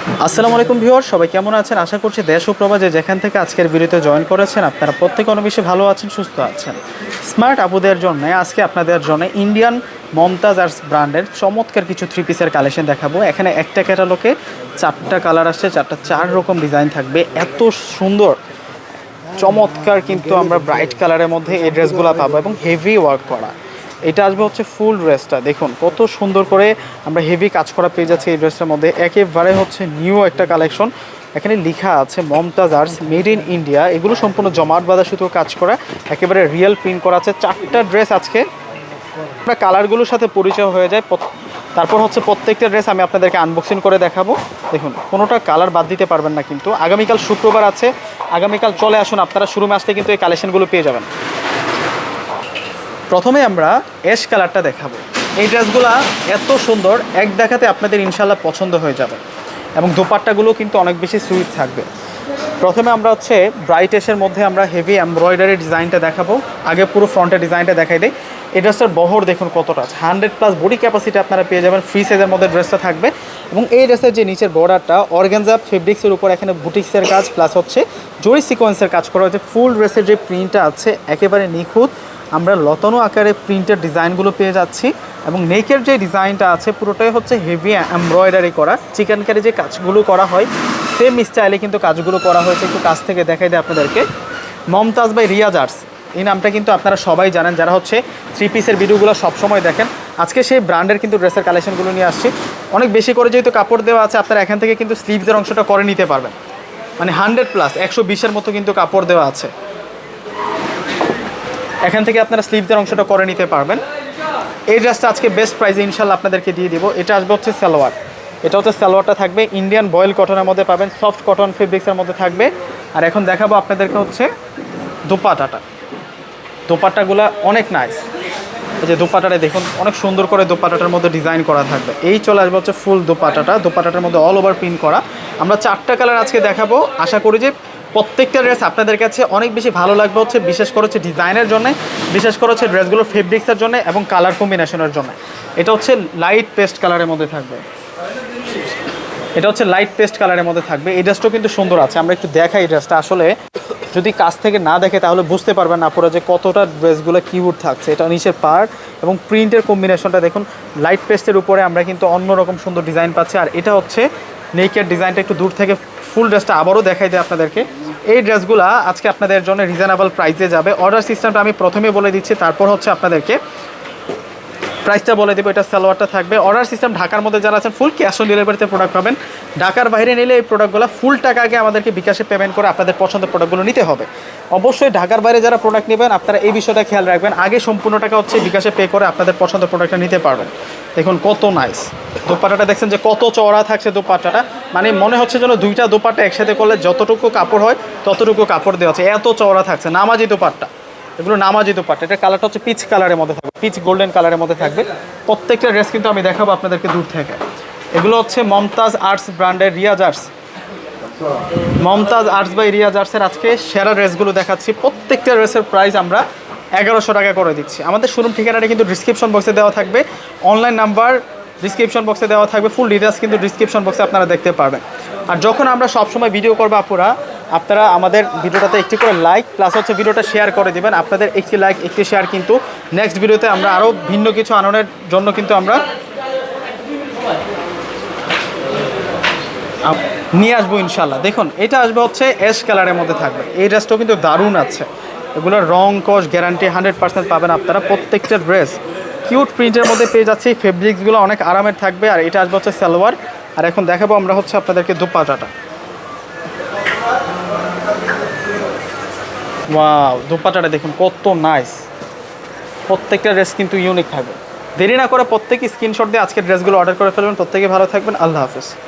আসসালামু আলাইকুম ভিউয়ার সবাই কেমন আছেন? আশা করছি দেশ ও প্রবাজে যেখান থেকে আজকের ভিডিওতে জয়েন করেছেন, আপনারা প্রত্যেকে অনেক বেশি ভালো আছেন, সুস্থ আছেন। স্মার্ট আপুদের জন্য আজকে আপনাদের জন্য ইন্ডিয়ান মমতাজ আর্টস ব্র্যান্ডের চমৎকার কিছু থ্রি পিসের কালেকশন দেখাবো। এখানে একটা ক্যাটালগে চারটা কালার আসছে, চারটা চার রকম ডিজাইন থাকবে। এত সুন্দর, চমৎকার কিন্তু আমরা ব্রাইট কালারের মধ্যে এই ড্রেসগুলো পাবো এবং হেভি ওয়ার্ক করা। এটা আসবে হচ্ছে ফুল ড্রেসটা দেখুন, কত সুন্দর করে আমরা হেভি কাজ করা পেয়ে যাচ্ছি এই ড্রেসটার মধ্যে। একেবারে হচ্ছে নিউ একটা কালেকশন এখানে লেখা আছে Mumtaz arts made in India এগুলো সম্পূর্ণ জমাট বাঁধা শুধু কাজ করা। একেবারে রিয়েল প্রিন্ট করা আছে। চারটা ড্রেস আজকে। আমরা কালারগুলোর সাথে পরিচয় হয়ে যায়। তারপর হচ্ছে প্রত্যেকটা ড্রেস আমি আপনাদেরকে আনবক্সিং করে দেখাবো। দেখুন, কোনোটা কালার বাদ দিতে পারবেন না কিন্তু। আগামীকাল শুক্রবার আছে। আগামীকাল চলে আসুন। আপনারা শুরু আসলে কিন্তু এই কালেকশনগুলো পেয়ে যাবেন। প্রথমে আমরা অ্যাশ কালারটা দেখাবো। এই ড্রেসগুলা এত সুন্দর, এক দেখাতে আপনাদের ইনশাল্লাহ পছন্দ হয়ে যাবে। এবং দোপাট্টাগুলো কিন্তু অনেক বেশি সুইট থাকবে। প্রথমে আমরা হচ্ছে ব্রাইট এসের মধ্যে আমরা হেভি এমব্রয়ডারি ডিজাইনটা দেখাবো। আগে পুরো ফ্রন্টের ডিজাইনটা দেখাই দিই। এই ড্রেসটার বহর দেখুন কতটা। হান্ড্রেড প্লাস বডি ক্যাপাসিটি আপনারা পেয়ে যাবেন। ফ্রি সাইজের মধ্যে ড্রেসটা থাকবে। এবং এই ড্রেসের যে নিচের বর্ডারটা অর্গানজা ফেব্রিক্সের উপর এখানে বুটিক্সের কাজ প্লাস হচ্ছে জরি সিকোয়েন্সের কাজ করা হয়েছে। ফুল ড্রেসের যে প্রিন্টটা আছে, একেবারে নিখুঁত। আমরা লতানো আকারে প্রিন্টের ডিজাইনগুলো পেয়ে যাচ্ছি এবং নেকের যে ডিজাইনটা আছে পুরোটাই হচ্ছে হেভি এমব্রয়ডারি করা। চিকেন কারি যে কাজগুলো করা হয় সেম স্টাইলে কিন্তু কাজগুলো করা হয়েছে। একটু কাছ থেকে দেখাই দেয় আপনাদেরকে। মমতাজ বাই রিয়াজ আর্টস, এই নামটা কিন্তু আপনারা সবাই জানেন, যারা হচ্ছে থ্রি পিসের ভিডিওগুলো সবসময় দেখেন। আজকে সেই ব্র্যান্ডের কিন্তু ড্রেসের কালেকশনগুলো নিয়ে আসছি। অনেক বেশি করে যেহেতু কাপড় দেওয়া আছে, আপনারা এখান থেকে কিন্তু স্লিভসের অংশটা করে নিতে পারবেন। মানে হান্ড্রেড প্লাস একশো বিশের মতো কিন্তু কাপড় দেওয়া আছে। এখান থেকে আপনারা স্লিভদের অংশটা করে নিতে পারবেন। এই ড্রেসটা আজকে বেস্ট প্রাইসে ইনশাল্লাহ আপনাদেরকে দিয়ে দিব। এটা আসবে হচ্ছে সালোয়ার। এটা হচ্ছে সালোয়ারটা থাকবে। ইন্ডিয়ান বয়েল কটনের মধ্যে পাবেন সফট কটন ফেব্রিক্সের মধ্যে থাকবে। আর এখন দেখাবো আপনাদেরকে হচ্ছে দোপাটাটা। দোপাট্টাগুলো অনেক নাইস এই যে দোপাটাটা দেখুন, অনেক সুন্দর করে দোপাটাটার মধ্যে ডিজাইন করা থাকবে। এই চলে আসবে হচ্ছে ফুল দোপাটাটা। দোপাটাটার মধ্যে অল ওভার প্রিন্ট করা। আমরা চারটা কালার আজকে দেখাবো। আশা করি যে প্রত্যেকটা ড্রেস আপনাদের কাছে অনেক বেশি ভালো লাগবে হচ্ছে, বিশেষ করে হচ্ছে ডিজাইনের জন্য, বিশেষ করে হচ্ছে ড্রেসগুলোর ফেব্রিক্সের জন্য এবং কালার কম্বিনেশনের জন্য। এটা হচ্ছে লাইট পেস্ট কালারের মধ্যে থাকবে। এটা হচ্ছে লাইট পেস্ট কালারের মধ্যে থাকবে। এই ড্রেসটাও কিন্তু সুন্দর আছে। আমরা একটু দেখাই ড্রেসটা আসলে যদি কাছ থেকে না দেখে, তাহলে বুঝতে পারবেন না পুরো যে কতটা ড্রেসগুলো কিউট থাকছে। এটা নিচের পার্ট এবং প্রিন্টের কম্বিনেশনটা দেখুন লাইট পেস্টের উপরে আমরা কিন্তু অন্যরকম সুন্দর ডিজাইন পাচ্ছি। আর এটা হচ্ছে নেকের ডিজাইনটা একটু দূর থেকে ফুল ড্রেসটা আবারও দেখাই দেয় আপনাদেরকে। এই ড্রেসগুলো আজকে আপনাদের জন্য রিজনেবল প্রাইসে যাবে। অর্ডার সিস্টেমটা আমি প্রথমে বলে দিচ্ছি, তারপর হচ্ছে আপনাদেরকে প্রাইসটা বলে দেবো, এটা সালোয়ারটা থাকবে। অর্ডার সিস্টেম ঢাকার মধ্যে যারা আছেন ফুল ক্যাশ অন ডেলিভারিতে প্রোডাক্ট পাবেন। ঢাকার বাইরে নিলে এই প্রোডাক্টগুলো ফুল টাকা আগে আমাদেরকে বিকাশে পেমেন্ট করে আপনাদের পছন্দের প্রোডাক্টগুলো নিতে হবে। অবশ্যই ঢাকার বাইরে যারা প্রোডাক্ট নেবেন, আপনারা এই বিষয়টা খেয়াল রাখবেন। আগে সম্পূর্ণ টাকা হচ্ছে বিকাশে পে করে আপনাদের পছন্দের প্রোডাক্টটা নিতে পারবেন। দেখুন কত নাইস দোপাট্টাটা দেখছেন যে কত চওড়া থাকছে দোপাট্টাটা মানে মনে হচ্ছে যেন দুইটা দোপাট্টা একসাথে করলে যতটুকু কাপড় হয়, ততটুকু কাপড় দেওয়া আছে। এত চওড়া থাকছে, নামাজি দোপাট্টা। এগুলো নামাজি দোপাট্টা এটা কালারটা হচ্ছে পিচ কালারের মধ্যে থাকবে পিচ গোল্ডেন কালারের মধ্যে থাকবে। প্রত্যেকটা ড্রেস কিন্তু আমি দেখাবো আপনাদেরকে দূর থেকে। এগুলো হচ্ছে মমতাজ আর্টস ব্র্যান্ডের Riaz arts Mumtaz arts by Riaz আর্টসের আজকে সেরা ড্রেসগুলো দেখাচ্ছি। প্রত্যেকটা ড্রেসের প্রাইস আমরা এগারোশো টাকা করে দিচ্ছি। আমাদের শোরুম ঠিকানাটা কিন্তু ডিসক্রিপশন বক্সে দেওয়া থাকবে। অনলাইন নাম্বার ডিসক্রিপশন বক্সে দেওয়া থাকবে। ফুল ডিটেলস কিন্তু ডিসক্রিপশন বক্সে আপনারা দেখতে পারবেন। আর যখন আমরা সবসময় ভিডিও করব আপুরা, আপনারা আমাদের ভিডিওটাতে একটি করে লাইক প্লাস হচ্ছে ভিডিওটা শেয়ার করে দিবেন। আপনাদের একটি লাইক একটি শেয়ার কিন্তু নেক্সট ভিডিওতে আমরা আরও ভিন্ন কিছু আননের জন্য কিন্তু আমরা নিয়ে আসব ইনশাল্লাহ। দেখুন, এটা আসবে হচ্ছে অ্যাশ কালারের মধ্যে থাকবে। এই ড্রেসটাও কিন্তু দারুণ আছে। এগুলোর রং, কস গ্যারান্টি হান্ড্রেড পার্সেন্ট পাবেন আপনারা। প্রত্যেকটা ড্রেস কিউট প্রিন্টের মধ্যে পেয়ে যাচ্ছি। ফেব্রিক্সগুলো অনেক আরামের থাকবে। আর এটা আসবে হচ্ছে সালোয়ার। আর এখন দেখাবো আমরা হচ্ছে আপনাদেরকে দুপাটাটা। ওয়াও, দুপাটাটা দেখুন, কত নাইস। প্রত্যেকটা ড্রেস কিন্তু ইউনিক থাকবে। দেরি না করে প্রত্যেকে স্ক্রিনশট দিয়ে আজকে ড্রেসগুলো অর্ডার করে ফেলবেন। প্রত্যেকে ভালো থাকবেন। আল্লাহ হাফিজ।